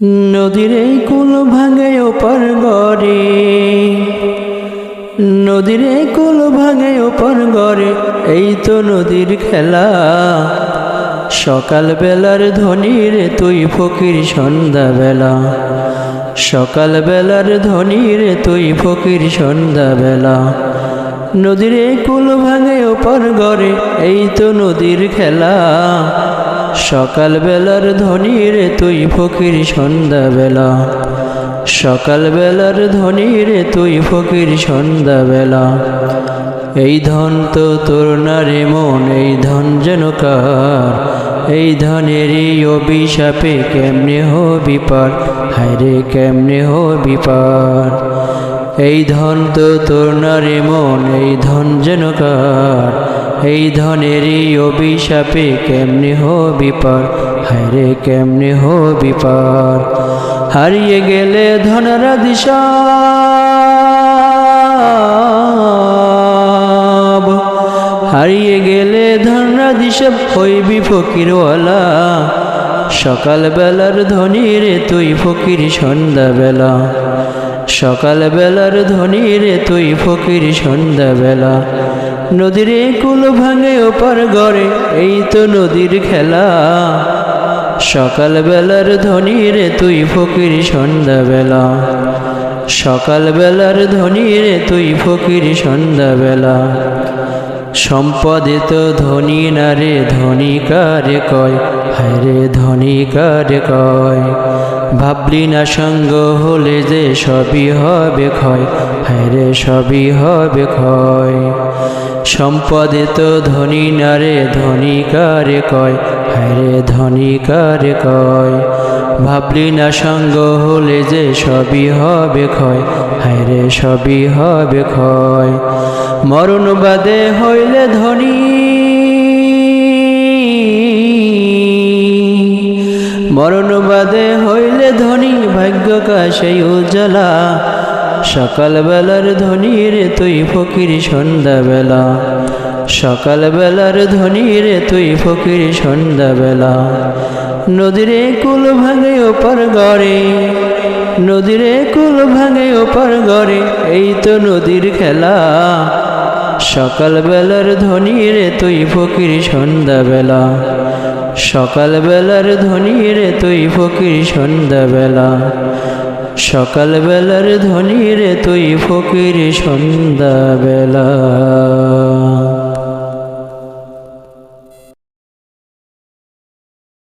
নদীর এই কুল ভাঙে ওপার গড়ে। নদীর এই কুল ভাঙে ওপার গড়ে, এই তো নদীর খেলা। সকাল বেলার ধনির তুই ফকির সন্ধ্যা বেলা সকাল বেলার ধনির তুই ফকির সন্ধ্যা বেলা নদীর কুল ভাঙে ওপার গড়ে, এই তো নদীর খেলা। সকাল বেলার ধনির তুই ফকির সন্ধ্যা বেলা সকাল বেলার ধনির তুই ফকির সন্ধ্যা বেলা এই ধন তো তোর নারে মন, এই ধন যেন কার? এই ধনেরই অভিশাপে কেমনে হবি পার? হায়রে, কেমনে হবি পার? এই ধন তো তোর নারে মন, এই ধন যেন কার? এই ধনেরই অভিশাপে কেমনে হবি পার? হায়রে, কেমনে হবি পার? হারিয়ে গেলে ধনরা দিশা হারিয়ে গেলে ধনরা দিশা হইবি ফকিরওয়ালা। সকাল বেলার ধনির তুই ফকির সন্ধ্যা বেলা সকাল বেলার ধনির তুই ফকির সন্ধ্যা বেলা নদীর কুল ভাঙে ওপার গড়ে, এই তো নদীর খেলা। সকাল বেলার ধনির তুই ফকির সন্ধ্যা বেলা সকাল বেলার ধনির তুই ফকির সন্ধ্যা বেলা সম্পদে তো ধনী না রে, ধনী কারে কয়? হায়রে ধনী কারে কয়? ভাবলি না সঙ্গ হলে যে সবই হবে ক্ষয়। হায়রে সবই হবে ক্ষয়। সম্পদে তো ধনী না রে, ধনী কারে কয়? হায়রে ধনী কারে কয়? ভাবলি না সঙ্গ হলে যে সবই হবে ক্ষয়? হায়রে সবই হবে ক্ষয়। মরণ বাদে হইলে ধনী মরণ বাদে হইলে ধনী, ভাগ্য কাশে উজ্জ্বলা। সকাল বেলার ধনী রে তুই ফকির সন্ধ্যা বেলা সকাল বেলার ধনী রে তুই ফকির সন্ধ্যা বেলা নদীরে কুল ভাঙে ওপার গড়ে, নদীরে কুল ভাঙে ওপার গড়ে, এই তো নদীর খেলা। সকাল বেলার ধনী তুই ফকির সন্ধ্যা বেলা সকাল বেলার ধনী তুই ফকির সন্ধ্যা বেলা সকাল বেলার ধনী তুই ফকির সন্ধ্যা বেলা